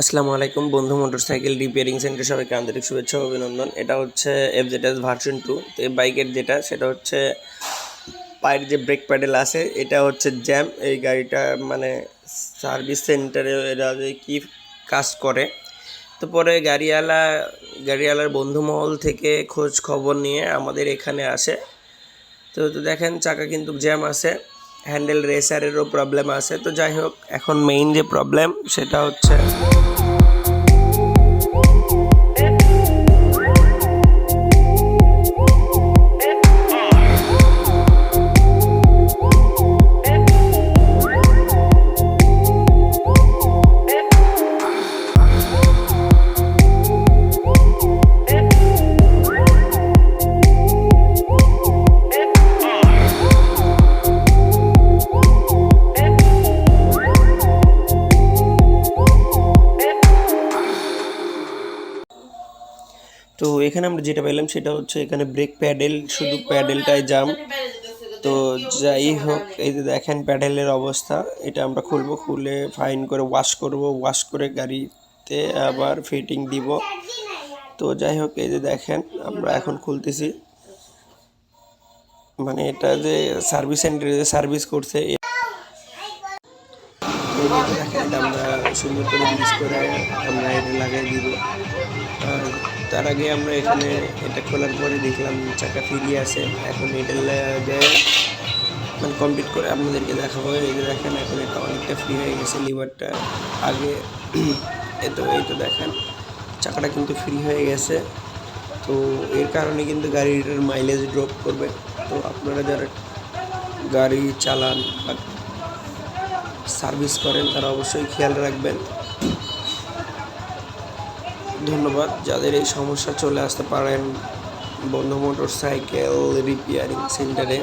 আসসালামু আলাইকুম, বন্ধু মোটরসাইকেল রিপেয়ারিং সেন্টার সবাইকে আন্তরিক শুভেচ্ছা অভিনন্দন। এটা হচ্ছে এফ জেড ভার্সন টু তো এই বাইকের যেটা, সেটা হচ্ছে পায়ের যে ব্রেক প্যাডেল আছে, এটা হচ্ছে জ্যাম এই গাড়িটা মানে সার্ভিস সেন্টারে এরা যে কী কাজ করে। তো পরে গাড়িওয়ালা, গাড়িওয়ালার বন্ধুমহল থেকে খোঁজ খবর নিয়ে আমাদের এখানে আসে। তো দেখেন, চাকা কিন্তু জ্যাম আছে। হ্যান্ডেল রেসারেরও প্রবলেম আছে। তো যাই হোক এখন মেইন যে প্রবলেম সেটা হচ্ছে তো এখানে আমরা যেটা পেলাম সেটা হচ্ছে এখানে ব্রেক প্যাডেল শুধু প্যাডেলটাই জাম তো যাই হোক এই যে দেখেন প্যাডেলের অবস্থা এটা আমরা খুলবো খুলে ফাইন করে ওয়াশ করব ওয়াশ করে গাড়িতে আবার ফিটিং দিব। তো যাই হোক এই যে দেখেন আমরা এখন খুলতেছি। মানে এটা যে সার্ভিস সেন্টারে যে সার্ভিস করছে দেখেন আমরা সুন্দর করে ইউজ করে আমরা এটা লাগাই দিব। আর তার আগে আমরা এখানে এটা খোলার পরে দেখলাম চাকা ফিরিয়ে আছে এখন এটা মানে কমপ্লিট করে আপনাদেরকে দেখাবো। এই যে দেখেন, এখন এটা অনেকটা ফ্রি হয়ে গেছে লিভারটা আগে এ তো, এই তো দেখেন, চাকাটা কিন্তু ফ্রি হয়ে গেছে। তো এর কারণে কিন্তু গাড়িটার মাইলেজ ড্রপ করবে। তো আপনারা যারা গাড়ি চালান বা সার্ভিস করেন, তারা অবশ্যই খেয়াল রাখবেন। ধন্যবাদ। যাদের এই সমস্যা চলে আসতে পারেন বন্ধু মোটর সাইকেল রিপেয়ারিং সেন্টারে।